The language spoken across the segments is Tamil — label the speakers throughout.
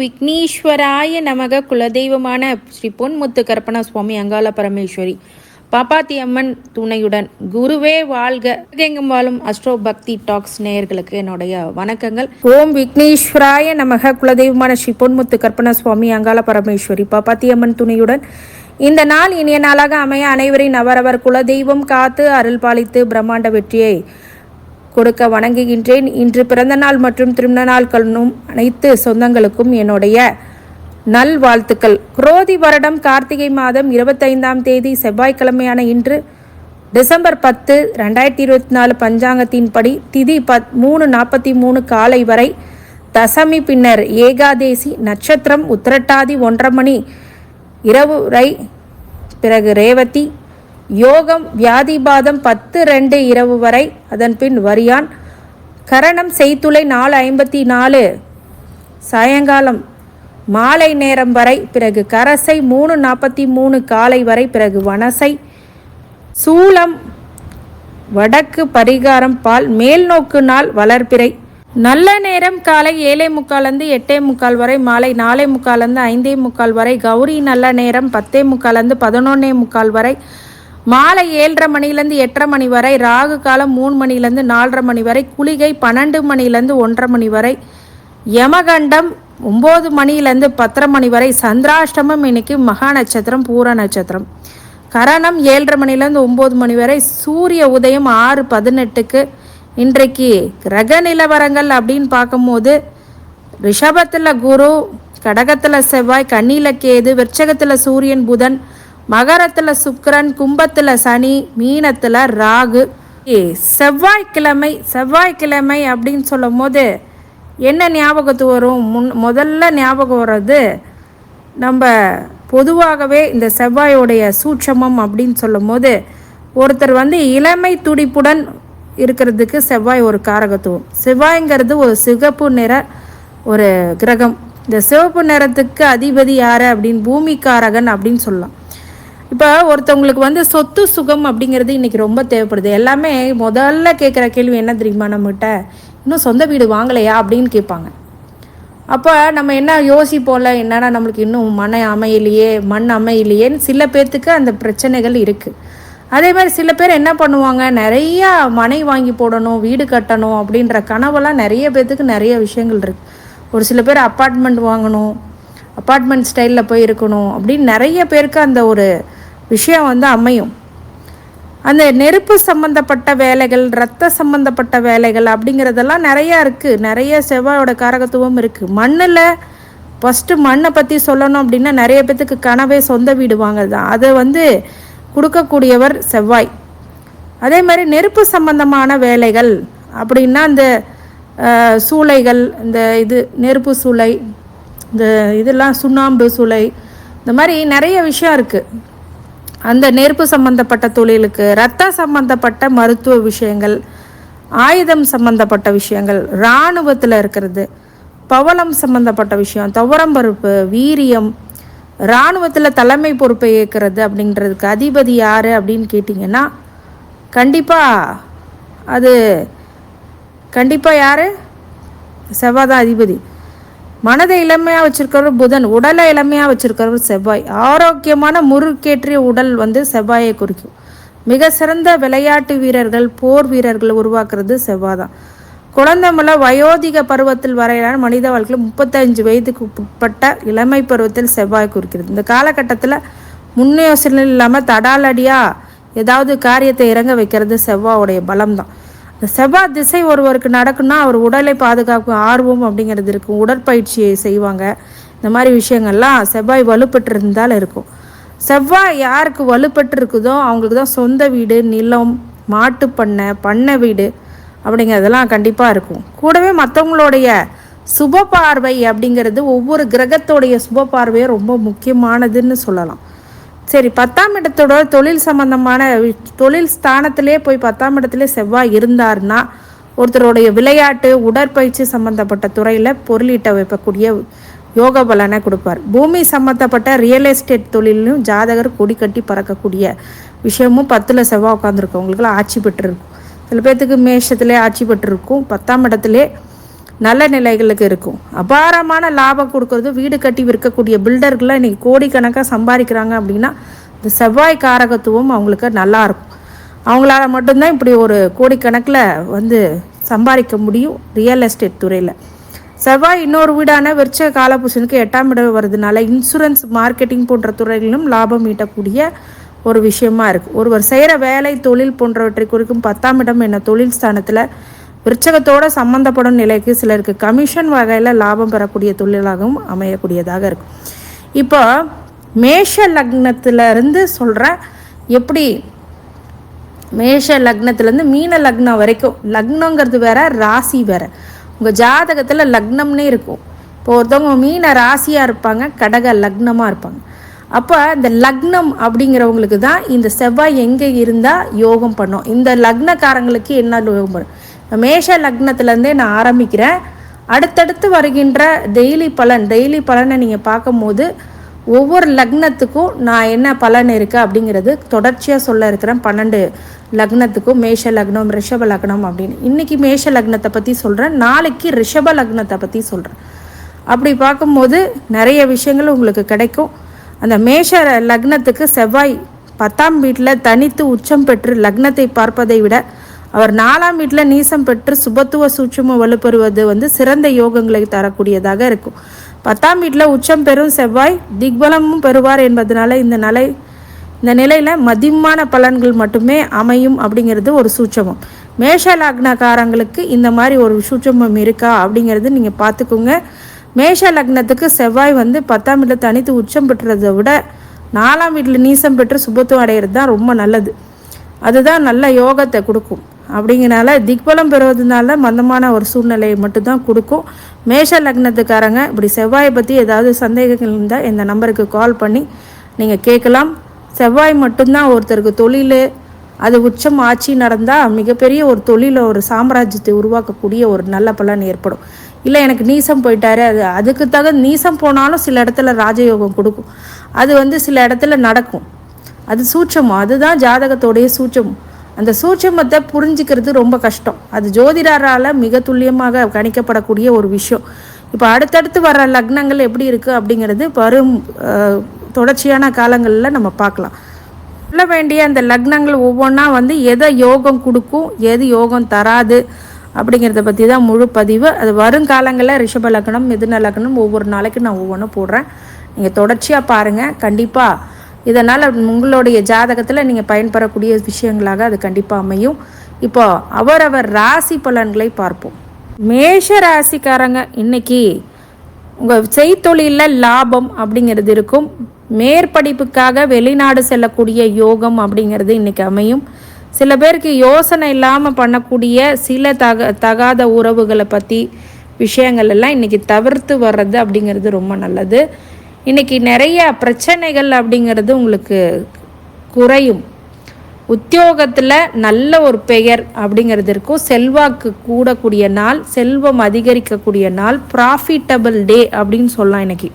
Speaker 1: விக்னேஸ்வராய நமக குலதெய்வமான ஸ்ரீ பொன்முத்து கற்பனா சுவாமி அங்காள பரமேஸ்வரி. பாப்பாத்தி அம்மன் துணையுடன் குருவே வாழ்க. எங்கும் வாழும் அஸ்ட்ரோ பக்தி டாக்ஸ் நேயர்களுக்கு என்னுடைய வணக்கங்கள். ஓம் விக்னேஸ்வராய நமக குலதெய்வமான ஸ்ரீ பொன்முத்து கற்பனா சுவாமி அங்காள பரமேஸ்வரி. பாப்பாத்தி அம்மன் துணையுடன் இந்த நாள் இனிய நாளாக அமைய அனைவரின் அவரவர் குலதெய்வம் காத்து அருள் பாலித்து பிரம்மாண்ட வெற்றியை கொடுக்க வணங்குகின்றேன். இன்று பிறந்தநாள் மற்றும் திருமண நாட்களும் அனைத்து சொந்தங்களுக்கும் என்னுடைய நல் வாழ்த்துக்கள் குரோதி வருடம் கார்த்திகை மாதம் இருபத்தைந்தாம் தேதி செவ்வாய்க்கிழமையான இன்று டிசம்பர் பத்து ரெண்டாயிரத்தி இருபத்தி நாலு பஞ்சாங்கத்தின்படி திதி பத் மூணு நாற்பத்தி மூணு காலை வரை தசமி பின்னர் ஏகாதேசி நட்சத்திரம் உத்திரட்டாதி ஒன்றரை மணி இரவு வரை பிறகு ரேவதி யோகம் வியாதிபாதம் பத்து ரெண்டு இரவு வரை. அதன் பின் வரியான் கரணம் செய்துளை நாலு ஐம்பத்தி நாலு. சாயங்காலம் மாலை நேரம் வரை பிறகு கரசை மூணு நாற்பத்தி மூணு காலை வரை பிறகு வனசை. சூலம் வடக்கு பரிகாரம் பால் மேல் நோக்கு நாள் வளர்ப்பிறை நல்ல நேரம் காலை ஏழை முக்காலந்து எட்டே முக்கால் வரை மாலை நாலே முக்கால்ந்து ஐந்தே முக்கால் வரை. கௌரி நல்ல நேரம் பத்தே முக்கால்லேருந்து பதினொன்னே முக்கால் வரை. மாலை ஏழரை மணிலேருந்து எட்டரை மணி வரை ராகு காலம் மூணு மணிலேருந்து நாலரை மணி வரை குளிகை பன்னெண்டு மணிலேருந்து ஒன்றரை மணி வரை யமகண்டம் ஒம்பது மணிலேருந்து பத்தரை மணி வரை சந்திராஷ்டமம் இன்னைக்கு மகா நட்சத்திரம் பூர நட்சத்திரம். கரணம் ஏழரை மணிலேருந்து ஒம்பது மணி வரை சூரிய உதயம் ஆறு பதினெட்டுக்கு. இன்றைக்கு கிரக நிலவரங்கள் அப்படின்னு பார்க்கும்போது ரிஷபத்தில் குரு கடகத்தில் செவ்வாய் கண்ணியில் கேது விருச்சகத்தில் சூரியன் புதன் மகரத்தில் சுக்கரன் கும்பத்தில் சனி மீனத்தில் ராகு. ஏ, செவ்வாய்க்கிழமை செவ்வாய்க்கிழமை அப்படின்னு சொல்லும் போது என்ன ஞாபகத்து வரும்? முன் முதல்ல ஞாபகம் வர்றது நம்ம பொதுவாகவே இந்த செவ்வாயோடைய சூட்சமம் அப்படின்னு சொல்லும் போது ஒருத்தர் வந்து இளமை துடிப்புடன் இருக்கிறதுக்கு செவ்வாய் ஒரு காரகத்துவம். செவ்வாய்ங்கிறது ஒரு சிகப்பு நிற ஒரு கிரகம். இந்த சிவப்பு நிறத்துக்கு அதிபதி யார் அப்படின்னு? பூமிக்காரகன் அப்படின்னு சொல்லலாம். இப்போ ஒருத்தவங்களுக்கு வந்து சொத்து சுகம் அப்படிங்கிறது இன்னைக்கு ரொம்ப தேவைப்படுது. எல்லாமே முதல்ல கேட்குற கேள்வி என்ன தெரியுமா நம்மகிட்ட? இன்னும் சொந்த வீடு வாங்கலையா அப்படின்னு கேட்பாங்க. அப்போ நம்ம என்ன யோசிப்போம்ல என்னடா நம்மளுக்கு இன்னும் மன அமையலையே மண் அமையிலையேன்னு சில பேர்த்துக்கு அந்த பிரச்சனைகள் இருக்குது அதே மாதிரி சில பேர் என்ன பண்ணுவாங்க நிறையா மனை வாங்கி போடணும் வீடு கட்டணும் அப்படின்ற கனவெல்லாம் நிறைய பேர்த்துக்கு நிறைய விஷயங்கள் இருக்குது ஒரு சில பேர் அப்பார்ட்மெண்ட் வாங்கணும் அப்பார்ட்மெண்ட் ஸ்டைலில் போய் இருக்கணும் அப்படின்னு நிறைய பேருக்கு அந்த ஒரு விஷயம் வந்து அமையும். அந்த நெருப்பு சம்பந்தப்பட்ட வேலைகள் ரத்த சம்பந்தப்பட்ட வேலைகள் அப்படிங்கிறதெல்லாம் நிறையா இருக்குது நிறைய செவ்வாயோட காரகத்துவம் இருக்குது மண்ணில் ஃபஸ்ட்டு மண்ணை பற்றி சொல்லணும் அப்படின்னா நிறைய பேத்துக்கு கனவே சொந்த வீடு வாங்குறது தான் அதை வந்து கொடுக்கக்கூடியவர் செவ்வாய். அதே மாதிரி நெருப்பு சம்பந்தமான வேலைகள் அப்படின்னா இந்த சூளைகள் இந்த இது நெருப்பு சூளை இந்த இதெல்லாம் சுண்ணாம்பு சூளை இந்த மாதிரி நிறைய விஷயம் இருக்குது அந்த நெருப்பு சம்பந்தப்பட்ட தொழிலுக்கு ரத்த சம்பந்தப்பட்ட மருத்துவ விஷயங்கள் ஆயுதம் சம்பந்தப்பட்ட விஷயங்கள் இராணுவத்தில் இருக்கிறது பவளம் சம்பந்தப்பட்ட விஷயம் துவரம்பருப்பு வீரியம் இராணுவத்தில் தலைமை பொறுப்பை ஏற்கிறது அப்படின்றதுக்கு அதிபதி யார் அப்படின்னு கேட்டிங்கன்னா கண்டிப்பாக அது கண்டிப்பாக யார்? செவ்வாய் தான் அதிபதி. மனதை இளமையாக வச்சிருக்கிறவர் புதன் உடலை இளமையாக வச்சிருக்கிறவர் செவ்வாய். ஆரோக்கியமான முறுக்கேற்றிய உடல் வந்து செவ்வாயை குறிக்கும். மிக சிறந்த விளையாட்டு வீரர்கள் போர் வீரர்கள் உருவாக்குறது செவ்வாய் தான் குழந்தை வயோதிக பருவத்தில் வரையிலான மனித வாழ்க்கையில் முப்பத்தஞ்சு வயதுக்கு உட்பட்ட இளமை பருவத்தில் செவ்வாய் குறிக்கிறது. இந்த காலகட்டத்தில் முன்யோசனை இல்லாமல் தடாலடியாக ஏதாவது காரியத்தை இறங்க வைக்கிறது செவ்வாவுடைய பலம் தான் இந்த செவ்வாய் திசை ஒருவருக்கு நடக்குன்னா அவர் உடலை பாதுகாக்கும் ஆர்வம் அப்படிங்கிறது இருக்கும். உடற்பயிற்சியை செய்வாங்க. இந்த மாதிரி விஷயங்கள்லாம் செவ்வாய் வலுப்பெற்றிருந்தால் இருக்கும். செவ்வாய் யாருக்கு வலுப்பெற்று இருக்குதோ அவங்களுக்கு தான் சொந்த வீடு நிலம் மாட்டு பண்ணை பண்ணை வீடு அப்படிங்கிறதெல்லாம் கண்டிப்பாக இருக்கும். கூடவே மற்றவங்களுடைய சுப பார்வை அப்படிங்கிறது ஒவ்வொரு கிரகத்தோடைய சுப பார்வையும் ரொம்ப முக்கியமானதுன்னு சொல்லலாம். சரி பத்தாம் இடத்தோட தொழில் சம்பந்தமான தொழில் ஸ்தானத்திலே போய் பத்தாம் இடத்துல செவ்வாய் இருந்தார்னா ஒருத்தருடைய விளையாட்டு உடற்பயிற்சி சம்பந்தப்பட்ட துறையில் பொருளீட்ட வைக்கக்கூடிய யோக பலனை கொடுப்பார். பூமி சம்பந்தப்பட்ட ரியல் எஸ்டேட் தொழிலும் ஜாதகர் கொடி கட்டி பறக்கக்கூடிய விஷயமும் பத்தில் செவ்வாய் உட்காந்துருக்கவங்களுக்குலாம் ஆட்சி பெற்றிருக்கும். சில பேர்த்துக்கு மேஷத்துலேயே ஆட்சி பெற்றிருக்கும். பத்தாம் இடத்துலேயே நல்ல நிலைகளுக்கு இருக்கும். அபாரமான லாபம் கொடுக்கறது வீடு கட்டி விற்கக்கூடிய பில்டர்கள்லாம் இன்றைக்கி கோடிக்கணக்காக சம்பாதிக்கிறாங்க அப்படின்னா இந்த செவ்வாய் காரகத்துவம் அவங்களுக்கு நல்லா இருக்கும். அவங்களால மட்டும்தான் இப்படி ஒரு கோடிக்கணக்கில் வந்து சம்பாதிக்க முடியும் ரியல் எஸ்டேட் துறையில். செவ்வாய் இன்னொரு வீடான விருச்ச காலபூசனுக்கு எட்டாம் இடம் வருதுனால இன்சூரன்ஸ் மார்க்கெட்டிங் போன்ற துறைகளிலும் லாபம் ஈட்டக்கூடிய ஒரு விஷயமா இருக்குது ஒருவர் செய்கிற வேலை தொழில் போன்றவற்றை குறிக்கும் பத்தாம் இடம் என்ன தொழில் ஸ்தானத்தில் விருச்சகத்தோட சம்மந்தப்படும் நிலைக்கு சிலருக்கு கமிஷன் வகையில் லாபம் பெறக்கூடிய தொழிலாகவும் அமையக்கூடியதாக இருக்கும். இப்போ மேஷ லக்னத்திலிருந்து சொல்கிறேன் எப்படி? மேஷ லக்னத்துலேருந்து மீன லக்னம் வரைக்கும் லக்னங்கிறது வேற ராசி வேற. உங்கள் ஜாதகத்தில் லக்னம்னே இருக்கும். இப்போ ஒருத்தவங்க மீன ராசியாக இருப்பாங்க கடக லக்னமாக இருப்பாங்க. அப்போ இந்த லக்னம் அப்படிங்கிறவங்களுக்கு தான் இந்த செவ்வாய் எங்கே இருந்தால் யோகம் பண்ணும். இந்த லக்னக்காரங்களுக்கு என்ன யோகம் பண்ணும்? மேஷ லக்னத்துலேருந்தே நான் ஆரம்பிக்கிறேன். அடுத்தடுத்து வருகின்ற டெய்லி பலன் டெய்லி பலனை நீங்கள் பார்க்கும்போது ஒவ்வொரு லக்னத்துக்கும் நான் என்ன பலன் இருக்குது அப்படிங்கிறது தொடர்ச்சியாக சொல்ல இருக்கிறேன். பன்னெண்டு லக்னத்துக்கும் மேஷ லக்னம் ரிஷப லக்னம் அப்படின்னு. இன்றைக்கி மேஷ லக்னத்தை பற்றி சொல்கிறேன் நாளைக்கு ரிஷப லக்னத்தை பற்றி சொல்கிறேன் அப்படி பார்க்கும்போது நிறைய விஷயங்கள் உங்களுக்கு கிடைக்கும். அந்த மேஷ லக்னத்துக்கு செவ்வாய் பத்தாம் வீட்டில் தனித்து உச்சம் பெற்று லக்னத்தை பார்ப்பதை விட அவர் நாலாம் வீட்டில் நீசம் பெற்று சுபத்துவ சூட்சம வலுப்பெறுவது வந்து சிறந்த யோகங்களை தரக்கூடியதாக இருக்கும். பத்தாம் வீட்டில் உச்சம் பெறும் செவ்வாய் திக்பலமும் பெறுவார் என்பதனால இந்த நிலை இந்த நிலையில் மதியமான பலன்கள் மட்டுமே அமையும் அப்படிங்கிறது ஒரு சூட்சமம். மேஷ லக்னக்காரங்களுக்கு இந்த மாதிரி ஒரு சூட்சமம் இருக்கா அப்படிங்கிறது நீங்கள் பார்த்துக்கோங்க. மேஷ லக்னத்துக்கு செவ்வாய் வந்து பத்தாம் வீட்டில் தனித்து உச்சம் பெற்றதை விட நாலாம் வீட்டில் நீசம் பெற்று சுபத்துவம் அடைகிறது தான் ரொம்ப நல்லது. அதுதான் நல்ல யோகத்தை கொடுக்கும். அப்படிங்கிறனால திக்பலம் பெறுவதனால மந்தமான ஒரு சூழ்நிலையை மட்டும்தான் கொடுக்கும். மேஷ லக்னத்துக்காரங்க இப்படி செவ்வாயை பற்றி ஏதாவது சந்தேகங்கள் இருந்தால் இந்த நம்பருக்கு கால் பண்ணி நீங்கள் கேட்கலாம். செவ்வாய் மட்டும்தான் ஒருத்தருக்கு தொழில் அது உச்சம் ஆட்சி நடந்தால் மிகப்பெரிய ஒரு தொழிலை ஒரு சாம்ராஜ்யத்தை உருவாக்கக்கூடிய ஒரு நல்ல பலன் ஏற்படும். இல்லை எனக்கு நீசம் போயிட்டாரு அது அதுக்கு தகுந்த நீசம் போனாலும் சில இடத்துல ராஜயோகம் கொடுக்கும். அது வந்து சில இடத்துல நடக்கும். அது சூட்சமம். அதுதான் ஜாதகத்தோடைய சூட்சமம் அந்த சூட்சமத்தை புரிஞ்சுக்கிறது ரொம்ப கஷ்டம். அது ஜோதிடரால் மிக துல்லியமாக கணிக்கப்படக்கூடிய ஒரு விஷயம். இப்போ அடுத்தடுத்து வர லக்னங்கள் எப்படி இருக்குது அப்படிங்கிறது வரும் தொடர்ச்சியான காலங்களில் நம்ம பார்க்கலாம். சொல்ல வேண்டிய அந்த லக்னங்கள் ஒவ்வொன்றா வந்து எதை யோகம் கொடுக்கும் எது யோகம் தராது அப்படிங்கிறத பற்றி தான் முழு பதிவு. அது வருங்காலங்களில் ரிஷப லக்னம் மிதுன லக்னம் ஒவ்வொரு நாளைக்கு நான் ஒவ்வொன்றும் போடுறேன். நீங்கள் தொடர்ச்சியாக பாருங்கள் கண்டிப்பாக இதனால் உங்களுடைய ஜாதகத்தில் நீங்கள் பயன்பெறக்கூடிய விஷயங்களாக அது கண்டிப்பாக அமையும். இப்போ அவரவர் ராசி பலன்களை பார்ப்போம். மேஷ ராசிக்காரங்க இன்னைக்கு உங்கள் செய்தொழிலில் லாபம் அப்படிங்கிறது இருக்கும். மேற்படிப்புக்காக வெளிநாடு செல்லக்கூடிய யோகம் அப்படிங்கிறது இன்றைக்கி அமையும். சில பேருக்கு யோசனை இல்லாமல் பண்ணக்கூடிய சில தக தகாத உறவுகளை பற்றி விஷயங்கள் எல்லாம் இன்றைக்கி தவிர்த்து வர்றது அப்படிங்கிறது ரொம்ப நல்லது. இன்றைக்கி நிறைய பிரச்சனைகள் அப்படிங்கிறது உங்களுக்கு குறையும். உத்தியோகத்தில் நல்ல ஒரு பெயர் அப்படிங்கிறது இருக்கும். செல்வாக்கு கூடக்கூடிய நாள் செல்வம் அதிகரிக்கக்கூடிய நாள் ப்ராஃபிட்டபிள் டே அப்படின்னு சொல்லலாம் இன்றைக்கி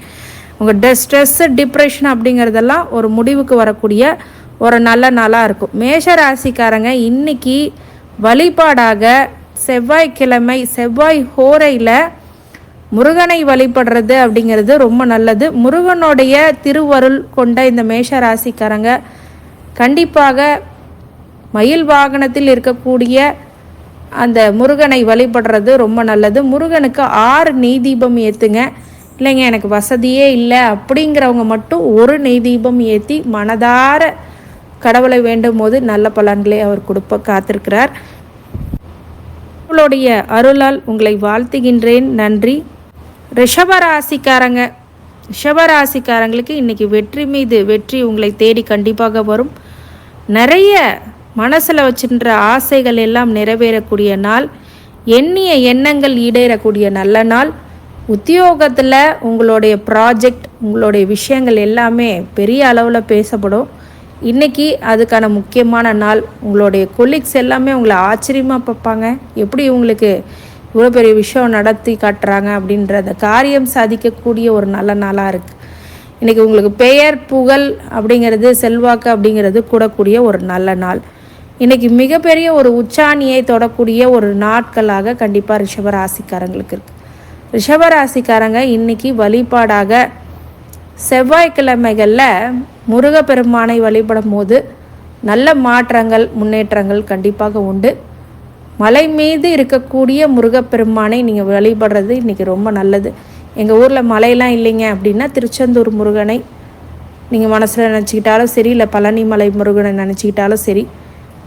Speaker 1: உங்கள் டெ ஸ்ட்ரெஸ்ஸு டிப்ரெஷன் அப்படிங்கிறதெல்லாம் ஒரு முடிவுக்கு வரக்கூடிய ஒரு நல்ல நாளாக இருக்கும். மேஷ ராசிக்காரங்க இன்னைக்கு வழிபாடாக செவ்வாய்க்கிழமை செவ்வாய் ஹோரையில் முருகனை வழிபடுறது அப்படிங்கிறது ரொம்ப நல்லது. முருகனுடைய திருவருள் கொண்ட இந்த மேஷ ராசிக்காரங்க கண்டிப்பாக மயில் வாகனத்தில் இருக்கக்கூடிய அந்த முருகனை வழிபடுறது ரொம்ப நல்லது. முருகனுக்கு ஆறு நெய் தீபம் ஏற்றுங்க இல்லைங்க எனக்கு வசதியே இல்லை அப்படிங்கிறவங்க மட்டும் ஒரு நெய் தீபம் ஏற்றி மனதார கடவுளை வேண்டும் போது நல்ல பலன்களை அவர் கொடுப்ப காத்திருக்கிறார். உங்களுடைய அருளால் உங்களை வாழ்த்துகின்றேன். நன்றி. ரிஷபராசிக்காரங்க. ரிஷபராசிக்காரங்களுக்கு இன்றைக்கி வெற்றி மீது வெற்றி உங்களை தேடி கண்டிப்பாக வரும். நிறைய மனசில் வச்சுன்ற ஆசைகள் எல்லாம் நிறைவேறக்கூடிய நாள். எண்ணிய எண்ணங்கள் ஈடேறக்கூடிய நல்ல நாள். உத்தியோகத்தில் உங்களுடைய ப்ராஜெக்ட் உங்களுடைய விஷயங்கள் எல்லாமே பெரிய அளவில் பேசப்படும். இன்றைக்கி அதுக்கான முக்கியமான நாள். உங்களுடைய கொலீக்ஸ் எல்லாமே உங்களை ஆச்சரியமாக பார்ப்பாங்க. எப்படி உங்களுக்கு இவ்வளோ பெரிய விஷயம் நடத்தி காட்டுறாங்க அப்படின்ற அந்த காரியம் சாதிக்கக்கூடிய ஒரு நல்ல நாளாக இருக்குது இன்றைக்கி உங்களுக்கு பெயர் புகழ் அப்படிங்கிறது செல்வாக்கு அப்படிங்கிறது கூடக்கூடிய ஒரு நல்ல நாள். இன்றைக்கி மிகப்பெரிய ஒரு உச்சாணியை தொடக்கூடிய ஒரு நாட்களாக கண்டிப்பாக ரிஷபராசிக்காரங்களுக்கு இருக்குது ரிஷபராசிக்காரங்க இன்றைக்கி வழிபாடாக செவ்வாய்க்கிழமைகளில் முருகப்பெருமானை வழிபடும் போது நல்ல மாற்றங்கள் முன்னேற்றங்கள் கண்டிப்பாக உண்டு. மலை மீது இருக்கக்கூடிய முருகப்பெருமானை நீங்கள் வழிபடுறது இன்றைக்கி ரொம்ப நல்லது. எங்கள் ஊரில் மலையெல்லாம் இல்லைங்க அப்படின்னா திருச்செந்தூர் முருகனை நீங்கள் மனசில் நினச்சிக்கிட்டாலும் சரி இல்லை பழனி மலை முருகனை நினச்சிக்கிட்டாலும் சரி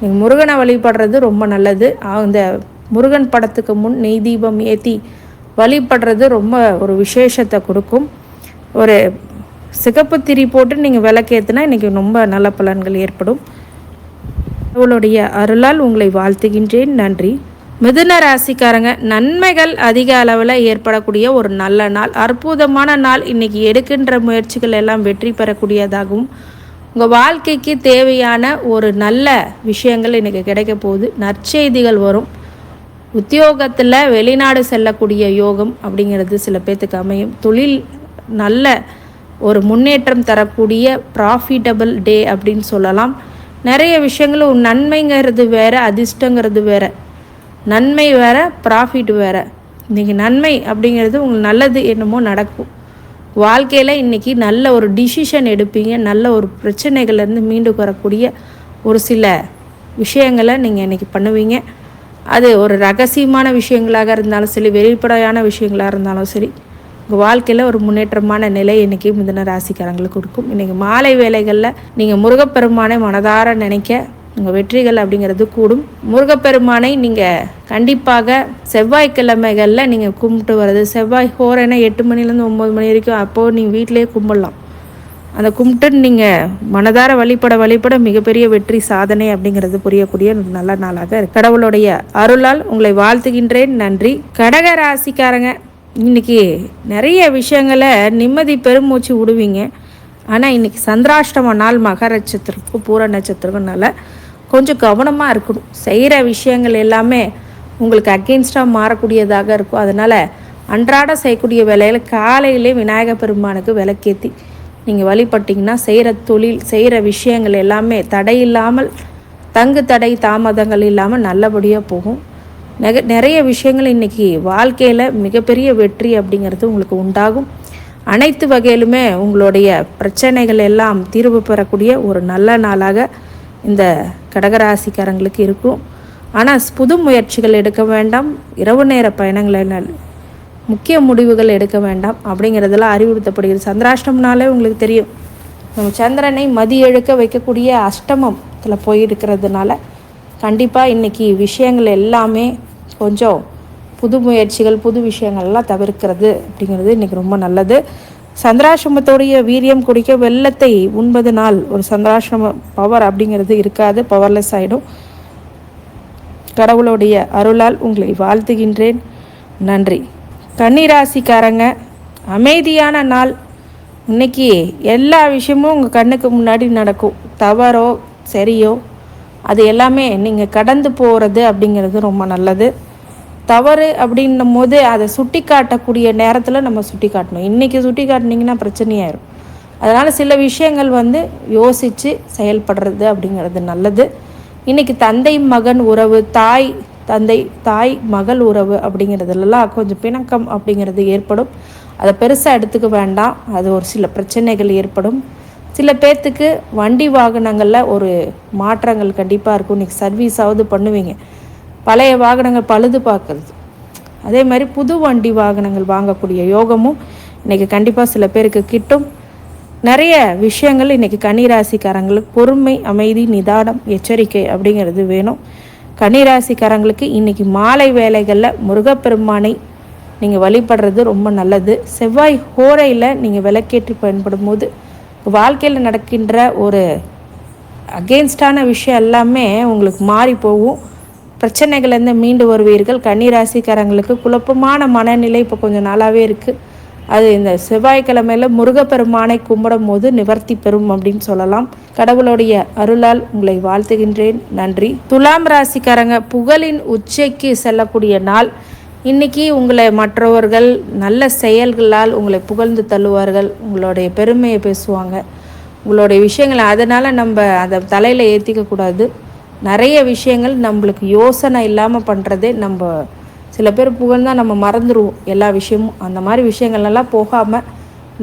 Speaker 1: நீங்கள் முருகனை வழிபடுறது ரொம்ப நல்லது. அந்த முருகன் படத்துக்கு முன் நெய் தீபம் ஏற்றி வழிபடுறது ரொம்ப ஒரு விசேஷத்தை கொடுக்கும். ஒரு சிகப்பு திரி போட்டு நீங்கள் விளக்கேற்றுனா இன்றைக்கி ரொம்ப நல்ல பலன்கள் ஏற்படும். அவளுடைய அருளால் உங்களை வாழ்த்துகின்றேன். நன்றி. மிதுன ராசிக்காரங்க நன்மைகள் அதிக அளவில் ஏற்படக்கூடிய ஒரு நல்ல நாள். அற்புதமான நாள். இன்றைக்கி எடுக்கின்ற முயற்சிகள் எல்லாம் வெற்றி பெறக்கூடியதாகவும் உங்கள் வாழ்க்கைக்கு தேவையான ஒரு நல்ல விஷயங்கள் இன்றைக்கி கிடைக்க போகுது. நற்செய்திகள் வரும். உத்தியோகத்தில் வெளிநாடு செல்லக்கூடிய யோகம் அப்படிங்கிறது சில பேர்த்துக்கு அமையும். தொழில் நல்ல ஒரு முன்னேற்றம் தரக்கூடிய ப்ராஃபிட்டபிள் டே அப்படின்னு சொல்லலாம். நிறைய விஷயங்களும் நன்மைங்கிறது வேறு அதிர்ஷ்டங்கிறது வேறு. நன்மை வேறு ப்ராஃபிட் வேறு. இன்றைக்கி நன்மை அப்படிங்கிறது உங்களுக்கு நல்லது என்னமோ நடக்கும். வாழ்க்கையில் இன்றைக்கி நல்ல ஒரு டிசிஷன் எடுப்பீங்க. நல்ல ஒரு பிரச்சனைகள்லேருந்து மீண்டு வரக்கூடிய ஒரு சில விஷயங்களை நீங்கள் இன்றைக்கி பண்ணுவீங்க. அது ஒரு ரகசியமான விஷயங்களாக இருந்தாலும் சரி வெளிப்படையான விஷயங்களாக இருந்தாலும் சரி உங்கள் வாழ்க்கையில் ஒரு முன்னேற்றமான நிலை இன்றைக்கி மிதன ராசிக்காரங்களுக்கு கொடுக்கும். இன்றைக்கி மாலை வேலைகளில் நீங்கள் முருகப்பெருமானை மனதார நினைக்க உங்கள் வெற்றிகள் அப்படிங்கிறது கூடும். முருகப்பெருமானை நீங்கள் கண்டிப்பாக செவ்வாய்க்கிழமைகளில் நீங்கள் கும்பிட்டு வர்றது செவ்வாய் ஹோரேனா எட்டு மணிலேருந்து ஒம்பது மணி வரைக்கும் அப்போது நீங்கள் வீட்டிலே கும்பிடலாம். அந்த கும்பிட்டு நீங்கள் மனதார வழிபட வழிபட மிகப்பெரிய வெற்றி சாதனை அப்படிங்கிறது புரியக்கூடிய நல்ல நாளாக கடவுளுடைய அருளால் உங்களை வாழ்த்துகின்றேன். நன்றி. கடக ராசிக்காரங்க. இன்றைக்கி நிறைய விஷயங்களை நிம்மதி பெருமூச்சு விடுவீங்க. ஆனால் இன்றைக்கி சந்திராஷ்டம நாள் மக நட்சத்திரத்துக்கும் பூர நட்சத்திரம்னால கொஞ்சம் கவனமாக இருக்கணும். செய்கிற விஷயங்கள் எல்லாமே உங்களுக்கு அகெயின்ஸ்டாக மாறக்கூடியதாக இருக்கும். அதனால் அன்றாட செய்யக்கூடிய வேலையில் காலையிலே விநாயகர் பெருமானுக்கு விளக்கேற்றி நீங்கள் வழிபட்டிங்கன்னா செய்கிற தொழில் செய்கிற விஷயங்கள் எல்லாமே தடை இல்லாமல் தங்கு தடை தாமதங்கள் இல்லாமல் நல்லபடியாக போகும். நெக நிறைய விஷயங்கள் இன்றைக்கி வாழ்க்கையில் மிகப்பெரிய வெற்றி அப்படிங்கிறது உங்களுக்கு உண்டாகும். அனைத்து வகையிலுமே உங்களுடைய பிரச்சனைகள் எல்லாம் தீர்வு பெறக்கூடிய ஒரு நல்ல நாளாக இந்த கடகராசிக்காரங்களுக்கு இருக்கும். ஆனால் புது முயற்சிகள் எடுக்க வேண்டாம். இரவு நேர பயணங்களை முக்கிய முடிவுகள் எடுக்க வேண்டாம் அப்படிங்கிறதெல்லாம் அறிவுறுத்தப்படுகிறது. சந்திராஷ்டம்னாலே உங்களுக்கு தெரியும். நம்ம சந்திரனை மதி எழுக்க வைக்கக்கூடிய அஷ்டமத்தில் போயிருக்கிறதுனால கண்டிப்பாக இன்றைக்கி விஷயங்கள் எல்லாமே கொஞ்சம் புது முயற்சிகள் புது விஷயங்கள்லாம் தவிர்க்கிறது அப்படிங்கிறது இன்றைக்கி ரொம்ப நல்லது. சந்திராசிரமத்தோடைய வீரியம் குடிக்க வெள்ளத்தை உண்பது நாள். ஒரு சந்திராசிரம பவர் அப்படிங்கிறது இருக்காது பவர்லெஸ் ஆகிடும் கடவுளுடைய அருளால் உங்களை வாழ்த்துகின்றேன். நன்றி. கன்னிராசிக்காரங்க அமைதியான நாள். இன்னைக்கு எல்லா விஷயமும் உங்கள் கண்ணுக்கு முன்னாடி நடக்கும். தவறோ சரியோ அது எல்லாமே நீங்கள் கடந்து போகிறது அப்படிங்கிறது ரொம்ப நல்லது. தவறு அப்படின்னும் போது அதை சுட்டி காட்டக்கூடிய நேரத்தில் நம்ம சுட்டி காட்டணும் இன்றைக்கி சுட்டி காட்டினீங்கன்னா பிரச்சனையாயிரும். அதனால் சில விஷயங்கள் வந்து யோசித்து செயல்படுறது அப்படிங்கிறது நல்லது. இன்றைக்கி தந்தை மகன் உறவு தாய் தந்தை தாய் மகள் உறவு அப்படிங்கிறதுலலாம் கொஞ்சம் பிணக்கம் அப்படிங்கிறது ஏற்படும். அதை பெருசாக எடுத்துக்க வேண்டாம். அது ஒரு சில பிரச்சனைகள் ஏற்படும். சில பேர்த்துக்கு வண்டி வாகனங்களில் ஒரு மாற்றங்கள் கண்டிப்பாக இருக்கும். இன்றைக்கி சர்வீஸாவது பண்ணுவீங்க. பழைய வாகனங்கள் பழுது பார்க்குறது. அதே மாதிரி புது வண்டி வாகனங்கள் வாங்கக்கூடிய யோகமும் இன்றைக்கி கண்டிப்பாக சில பேருக்கு கிட்டும். நிறைய விஷயங்கள் இன்றைக்கி கன்னிராசிக்காரங்களுக்கு பொறுமை அமைதி நிதானம் எச்சரிக்கை அப்படிங்கிறது வேணும். கன்னிராசிக்காரங்களுக்கு இன்றைக்கி மாலை வேலைகளில் முருகப்பெருமானை நீங்கள் வழிபடுறது ரொம்ப நல்லது. செவ்வாய் ஹோரையில் நீங்கள் விளக்கேற்றி பயன்படும் போது வாழ்க்கையில் நடக்கின்ற ஒரு அகெயின்ஸ்டான விஷயம் எல்லாமே உங்களுக்கு மாறி போகும். பிரச்சனைகள்லேருந்து மீண்டு வருவீர்கள். கன்னிராசிக்காரங்களுக்கு குழப்பமான மனநிலை இப்போ கொஞ்சம் நாளாகவே இருக்குது அது இந்த செவ்வாய்க்கிழமையில் முருகப்பெருமானை கும்பிடும் போது நிவர்த்தி பெறும் அப்படின்னு சொல்லலாம். கடவுளுடைய அருளால் உங்களை வாழ்த்துகின்றேன். நன்றி. துலாம் ராசிக்காரங்க புகழின் உச்சைக்கு செல்லக்கூடிய நாள். இன்னைக்கு உங்களை மற்றவர்கள் நல்ல செயல்களால் உங்களை புகழ்ந்து தள்ளுவார்கள் உங்களுடைய பெருமையை பேசுவாங்க. உங்களுடைய விஷயங்களை அதனால் நம்ம அதை தலையில் ஏற்றிக்கக்கூடாது நிறைய விஷயங்கள் நம்மளுக்கு யோசனை இல்லாமல் பண்ணுறதே நம்ம சில பேர் புகழ்ந்தால் நம்ம மறந்துடுவோம் எல்லா விஷயமும் அந்த மாதிரி விஷயங்கள்லாம் போகாமல்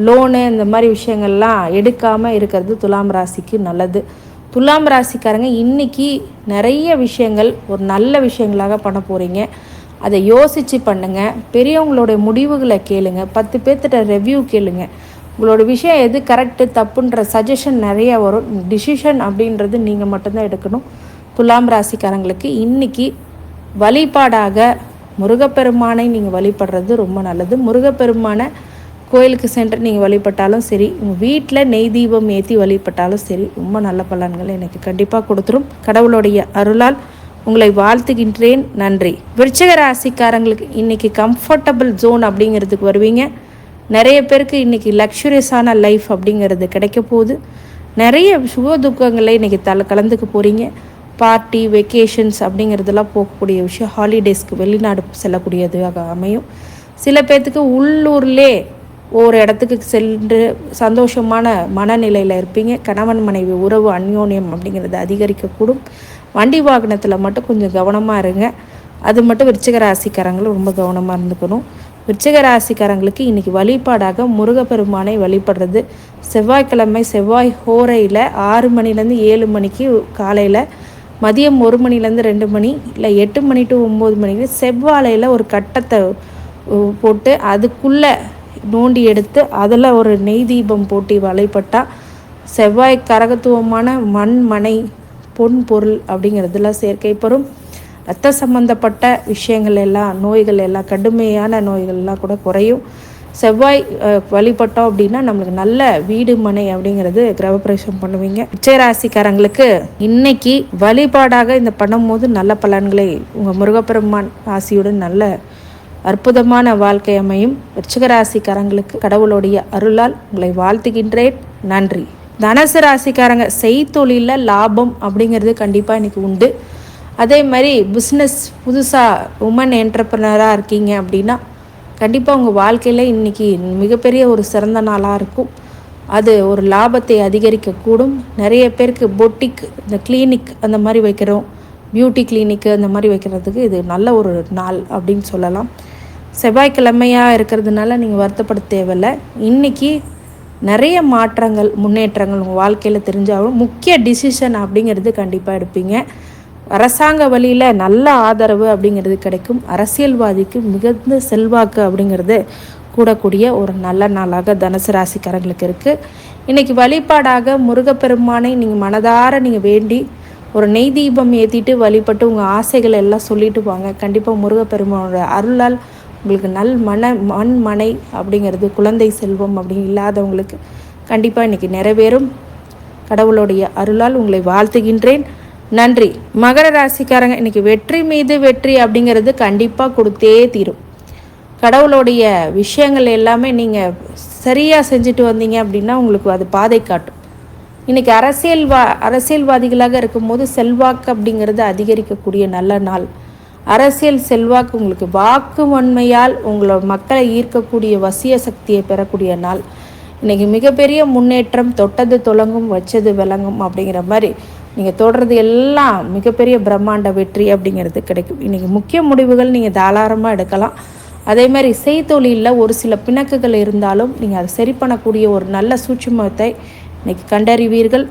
Speaker 1: லோனு இந்த மாதிரி விஷயங்கள்லாம் எடுக்காமல் இருக்கிறது துலாம் ராசிக்கு நல்லது. துலாம் ராசிக்காரங்க இன்றைக்கி நிறைய விஷயங்கள் ஒரு நல்ல விஷயங்களாக பண்ண போகிறீங்க அதை யோசித்து பண்ணுங்கள் பெரியவங்களோட முடிவுகளை கேளுங்க. பத்து பேர்த்திட்ட ரெவ்யூ கேளுங்க. உங்களோட விஷயம் எது கரெக்டு தப்புன்ற சஜஷன் நிறைய வரும். டிசிஷன் அப்படின்றது நீங்கள் மட்டும்தான் எடுக்கணும். துலாம் ராசிக்காரங்களுக்கு இன்றைக்கி வழிபாடாக முருகப்பெருமானை நீங்கள் வழிபடுறது ரொம்ப நல்லது. முருகப்பெருமானை கோயிலுக்கு சென்று நீங்கள் வழிபட்டாலும் சரி உங்கள் வீட்டில் நெய் தீபம் ஏற்றி வழிபட்டாலும் சரி ரொம்ப நல்ல பலன்கள் எனக்கு கண்டிப்பாக கொடுத்துரும். கடவுளுடைய அருளால் உங்களை வாழ்த்துகின்றேன். நன்றி. விருச்சக ராசிக்காரங்களுக்கு இன்றைக்கி கம்ஃபர்டபுள் ஜோன் அப்படிங்கிறதுக்கு வருவீங்க. நிறைய பேருக்கு இன்றைக்கி லக்ஸுரியஸான லைஃப் அப்படிங்கிறது கிடைக்க போகுது. நிறைய சுக துக்கங்களை இன்றைக்கி தலை கலந்துக்க போகிறீங்க பார்ட்டி வெக்கேஷன்ஸ் அப்படிங்கிறதெல்லாம் போகக்கூடிய விஷயம். ஹாலிடேஸ்க்கு வெளிநாடு செல்லக்கூடியதாக அமையும். சில பேர்த்துக்கு உள்ளூர்லே ஒரு இடத்துக்கு சென்று சந்தோஷமான மனநிலையில் இருப்பீங்க. கணவன் மனைவி உறவு அந்யோன்யம் அப்படிங்கிறது அதிகரிக்கக்கூடும். வண்டி வாகனத்தில் மட்டும் கொஞ்சம் கவனமாக இருங்க. அது மட்டும் விருச்சிக ராசிக்காரங்களும் ரொம்ப கவனமாக இருந்துக்கணும். விருச்சிக ராசிக்காரங்களுக்கு இன்றைக்கி வழிபாடாக முருகப்பெருமானை வழிபடுறது. செவ்வாய்க்கிழமை செவ்வாய் ஹோரையில் ஆறு மணிலேருந்து ஏழு மணிக்கு காலையில் மதியம் ஒரு மணிலேருந்து ரெண்டு மணி இல்லை எட்டு மணி டு ஒம்பது மணிக்கு செவ்வாழையில் ஒரு கட்டத்தை போட்டு அதுக்குள்ளே நோண்டி எடுத்து அதில் ஒரு நெய் தீபம் போட்டி வழிபட்டால் செவ்வாய் கரகத்துவமான மண் மனை பொன் பொருள் அப்படிங்கிறதுலாம் சேர்க்கை பெறும். ரத்த சம்பந்தப்பட்ட விஷயங்கள் எல்லாம் நோய்கள் எல்லாம் கடுமையான நோய்கள்லாம் கூட குறையும். செவ்வாய் வழிபட்டோம் அப்படின்னா நம்மளுக்கு நல்ல வீடு மனை அப்படிங்கிறது கிரகப்பிரவேசம் பண்ணுவீங்க. உச்சராசிக்காரங்களுக்கு இன்னைக்கு வழிபாடாக இந்த பண்ணும்போது நல்ல பலன்களை உங்கள் முருகப்பெருமான் ஆசியுடன் நல்ல அற்புதமான வாழ்க்கை அமையும். விருச்சிகராசிக்காரங்களுக்கு கடவுளுடைய அருளால் உங்களை வாழ்த்துகின்றேன். நன்றி. தனுசு ராசிக்காரங்க செய்தொழிலில் லாபம் அப்படிங்கிறது கண்டிப்பாக இன்றைக்கி உண்டு. அதே மாதிரி பிஸ்னஸ் புதுசாக உமன் என்டர்பிரனராக இருக்கீங்க அப்படின்னா கண்டிப்பாக உங்கள் வாழ்க்கையில் இன்றைக்கி மிகப்பெரிய ஒரு சிறந்த நாளாக இருக்கும். அது ஒரு லாபத்தை அதிகரிக்கக்கூடும். நிறைய பேருக்கு பொட்டிக் இந்த கிளினிக் அந்த மாதிரி வைக்கிறோம். பியூட்டி கிளினிக்கு அந்த மாதிரி வைக்கிறதுக்கு இது நல்ல ஒரு நாள் அப்படின்னு சொல்லலாம். செவ்வாய்க்கிழமையாக இருக்கிறதுனால நீங்கள் வருத்தப்பட தேவையில்லை. இன்றைக்கி நிறைய மாற்றங்கள் முன்னேற்றங்கள் உங்கள் வாழ்க்கையில் தெரிஞ்சாலும் முக்கிய டிசிஷன் அப்படிங்கிறது கண்டிப்பாக எடுப்பீங்க. அரசாங்க வழியில் நல்ல ஆதரவு அப்படிங்கிறது கிடைக்கும். அரசியல்வாதிக்கு மிகுந்த செல்வாக்கு அப்படிங்கிறது கூடக்கூடிய ஒரு நல்ல நாளாக தனுசு ராசிக்காரங்களுக்கு இருக்குது இன்றைக்கி வழிபாடாக முருகப்பெருமானை நீங்கள் மனதார நீங்கள் வேண்டி ஒரு நெய் தீபம் ஏற்றிட்டு வழிபட்டு உங்கள் ஆசைகளை எல்லாம் சொல்லிட்டு வாங்க. கண்டிப்பாக முருகப்பெருமானோட அருளால் உங்களுக்கு நல் மன மண் மனை அப்படிங்கிறது குழந்தை செல்வம் அப்படி இல்லாதவங்களுக்கு கண்டிப்பாக இன்றைக்கி நிறைவேறும். கடவுளுடைய அருளால் உங்களை வாழ்த்துகின்றேன். நன்றி. மகர ராசிக்காரங்க இன்றைக்கி வெற்றி மீது வெற்றி அப்படிங்கிறது கண்டிப்பாக கொடுத்தே தீரும். கடவுளுடைய விஷயங்கள் எல்லாமே நீங்கள் சரியாக செஞ்சுட்டு வந்தீங்க அப்படின்னா உங்களுக்கு அது பாதை காட்டும். இன்றைக்கி அரசியல்வா அரசியல்வாதிகளாக இருக்கும்போது செல்வாக்கு அப்படிங்கிறது அதிகரிக்கக்கூடிய நல்ல நாள். அரசியல் செல்வாக்கு உங்களுக்கு வாக்கு வன்மையால் உங்களோட மக்களை ஈர்க்கக்கூடிய வசிய சக்தியை பெறக்கூடிய நாள். இன்றைக்கி மிகப்பெரிய முன்னேற்றம் தொட்டது தொடங்கும் வச்சது விளங்கும் அப்படிங்கிற மாதிரி நீங்கள் தொடர்றது எல்லாம் மிகப்பெரிய பிரம்மாண்ட வெற்றி அப்படிங்கிறது கிடைக்கும். இன்றைக்கி முக்கிய முடிவுகள் நீங்கள் தாராளமாக எடுக்கலாம். அதே மாதிரி செய்தொழிலில் ஒரு சில பிணக்குகள் இருந்தாலும் நீங்கள் அதை சரி பண்ணக்கூடிய ஒரு நல்ல சூட்சுமத்தை இன்றைக்கி கண்டறிவீர்கள்.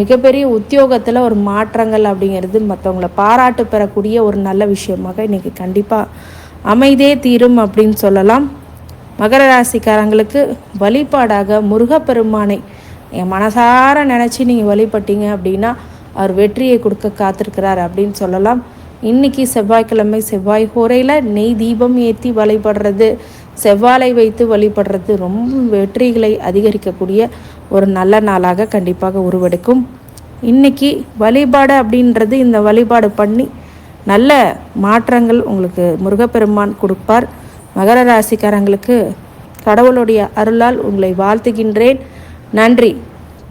Speaker 1: மிகப்பெரிய உத்தியோகத்தில் ஒரு மாற்றங்கள் அப்படிங்கிறது மற்றவங்களை பாராட்டு பெறக்கூடிய ஒரு நல்ல விஷயமாக இன்றைக்கி கண்டிப்பாக அமைதே தீரும் அப்படின்னு சொல்லலாம். மகர ராசிக்காரங்களுக்கு வழிபாடாக முருகப்பெருமானை என் மனசார நினச்சி நீங்கள் வழிபட்டீங்க அப்படின்னா அவர் வெற்றியை கொடுக்க காத்திருக்கிறார் அப்படின்னு சொல்லலாம். இன்றைக்கி செவ்வாய்க்கிழமை செவ்வாய் ஹோரையில் நெய் தீபம் ஏற்றி வழிபடுறது செவ்வாழை வைத்து வழிபடுறது ரொம்ப வெற்றிகளை அதிகரிக்கக்கூடிய ஒரு நல்ல நாளாக கண்டிப்பாக உருவெடுக்கும். இன்றைக்கி வழிபாடு அப்படின்றது இந்த வழிபாடு பண்ணி நல்ல மாற்றங்கள் உங்களுக்கு முருகப்பெருமான் கொடுப்பார். மகர ராசிக்காரங்களுக்கு கடவுளுடைய அருளால் உங்களை வாழ்த்துகின்றேன். நன்றி.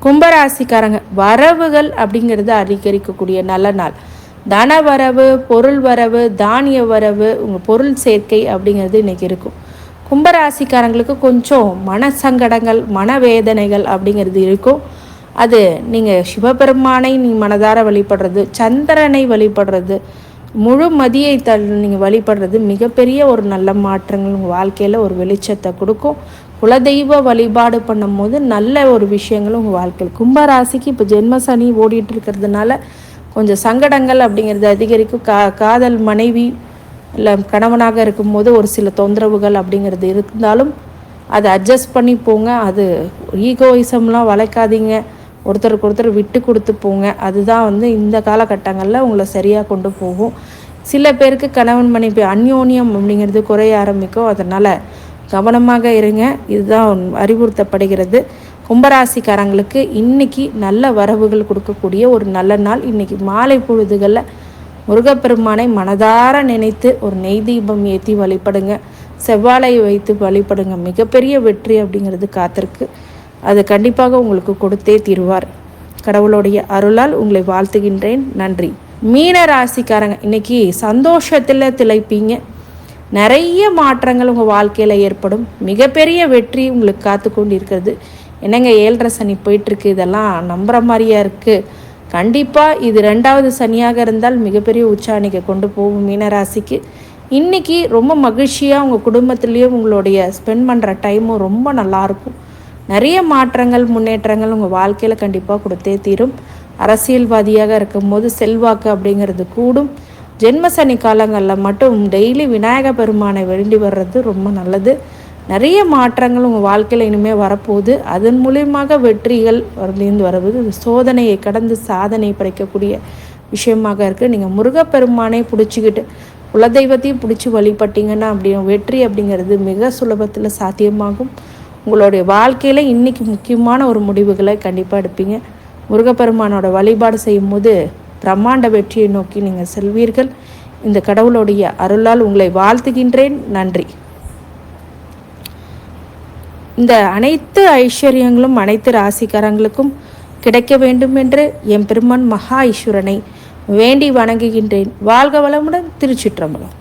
Speaker 1: கும்பராசிக்காரங்க வரவுகள் அப்படிங்கிறது அதிகரிக்கக்கூடிய நல்ல நாள். தன வரவு பொருள் வரவு தானிய வரவு உங்கள் பொருள் சேர்க்கை அப்படிங்கிறது இன்றைக்கி இருக்கும். கும்பராசிக்காரங்களுக்கு கொஞ்சம் மன சங்கடங்கள் மனவேதனைகள் அப்படிங்கிறது இருக்கும். அது நீங்கள் சிவபெருமானை நீங்கள் மனதார வழிபடுறது சந்திரனை வழிபடுறது முழு மதியை த நீங்கள் வழிபடுறது மிகப்பெரிய ஒரு நல்ல மாற்றங்கள் உங்கள் வாழ்க்கையில் ஒரு வெளிச்சத்தை கொடுக்கும். குலதெய்வ வழிபாடு பண்ணும்போது நல்ல ஒரு விஷயங்களும் உங்கள் வாழ்க்கையில். கும்பராசிக்கு இப்போ ஜென்ம சனி ஓடிட்டு இருக்கிறதுனால கொஞ்சம் சங்கடங்கள் அப்படிங்கிறது அதிகரிக்கும். கா காதல் மனைவி இல்லை கணவனாக இருக்கும்போது ஒரு சில தொந்தரவுகள் அப்படிங்கிறது இருந்தாலும் அதை அட்ஜஸ்ட் பண்ணி போங்க. அது ஈகோயிசம்லாம் வளைக்காதீங்க. ஒருத்தருக்கு ஒருத்தர் விட்டு கொடுத்து போங்க. அதுதான் வந்து இந்த காலகட்டங்களில் உங்களை சரியாக கொண்டு போகும். சில பேருக்கு கணவன் மனைவி அந்யோன்யம் அப்படிங்கிறது குறைய ஆரம்பிக்கும். அதனால் கவனமாக இருங்க. இதுதான் அறிவுறுத்தப்படுகிறது. கும்பராசிக்காரங்களுக்கு இன்னைக்கு நல்ல வரவுகள் கொடுக்கக்கூடிய ஒரு நல்ல நாள். இன்னைக்கு மாலை பொழுதுகளில் முருகப்பெருமானை மனதார நினைத்து ஒரு நெய் தீபம் ஏற்றி வழிபடுங்க. செவ்வாழை வைத்து வழிபடுங்க. மிகப்பெரிய வெற்றி அப்படிங்கிறது காத்திருக்கு. அது கண்டிப்பாக உங்களுக்கு கொடுத்தே தீருவார். கடவுளுடைய அருளால் உங்களை வாழ்த்துகின்றேன். நன்றி. மீன ராசிக்காரங்க இன்னைக்கு சந்தோஷத்தில் திளைப்பீங்க. நிறைய மாற்றங்கள் உங்கள் வாழ்க்கையில் ஏற்படும். மிகப்பெரிய வெற்றி உங்களுக்கு காத்து கொண்டு இருக்கிறது என்னங்க ஏழரை சனி போயிட்டுருக்கு இதெல்லாம் நம்புகிற மாதிரியா இருக்குது கண்டிப்பாக இது ரெண்டாவது சனியாக இருந்தால் மிகப்பெரிய உச்சாணிக்கு கொண்டு போகும் மீனராசிக்கு. இன்றைக்கி ரொம்ப மகிழ்ச்சியாக உங்கள் குடும்பத்துலேயும் உங்களுடைய ஸ்பெண்ட் பண்ணுற டைமும் ரொம்ப நல்லாயிருக்கும் நிறைய மாற்றங்கள் முன்னேற்றங்கள் உங்கள் வாழ்க்கையில் கண்டிப்பாக கொடுத்தே தீரும். அரசியல்வாதியாக இருக்கும்போது செல்வாக்கு அப்படிங்கிறது கூடும். ஜென்ம சனி காலங்களில் மட்டும் டெய்லி விநாயக பெருமானை வேண்டி வர்றது ரொம்ப நல்லது. நிறைய மாற்றங்கள் உங்கள் வாழ்க்கையில் இனிமேல் வரப்போகுது. அதன் மூலியமாக வெற்றிகள் வரலேருந்து வருவது சோதனையை கடந்து சாதனை படைக்கக்கூடிய விஷயமாக இருக்குது நீங்கள் முருகப்பெருமானை பிடிச்சிக்கிட்டு குலதெய்வத்தையும் பிடிச்சி வழிபட்டிங்கன்னா அப்படி வெற்றி அப்படிங்கிறது மிக சுலபத்தில் சாத்தியமாகும். உங்களுடைய வாழ்க்கையில் இன்றைக்கி முக்கியமான ஒரு முடிவுகளை கண்டிப்பாக எடுப்பீங்க. முருகப்பெருமானோட வழிபாடு செய்யும் போது பிரம்மாண்ட வெற்றியை நோக்கி நீங்கள் செல்வீர்கள். இந்த கடவுளுடைய அருளால் உங்களை வாழ்த்துகின்றேன். நன்றி. இந்த அனைத்து ஐஸ்வர்யங்களும் அனைத்து ராசிக்காரங்களுக்கும் கிடைக்க வேண்டும் என்று என் பெருமான் மகா ஈஸ்வரனை வேண்டி வணங்குகின்றேன். வாழ்க வளமுடன் திருச்சிற்றம்பலம்.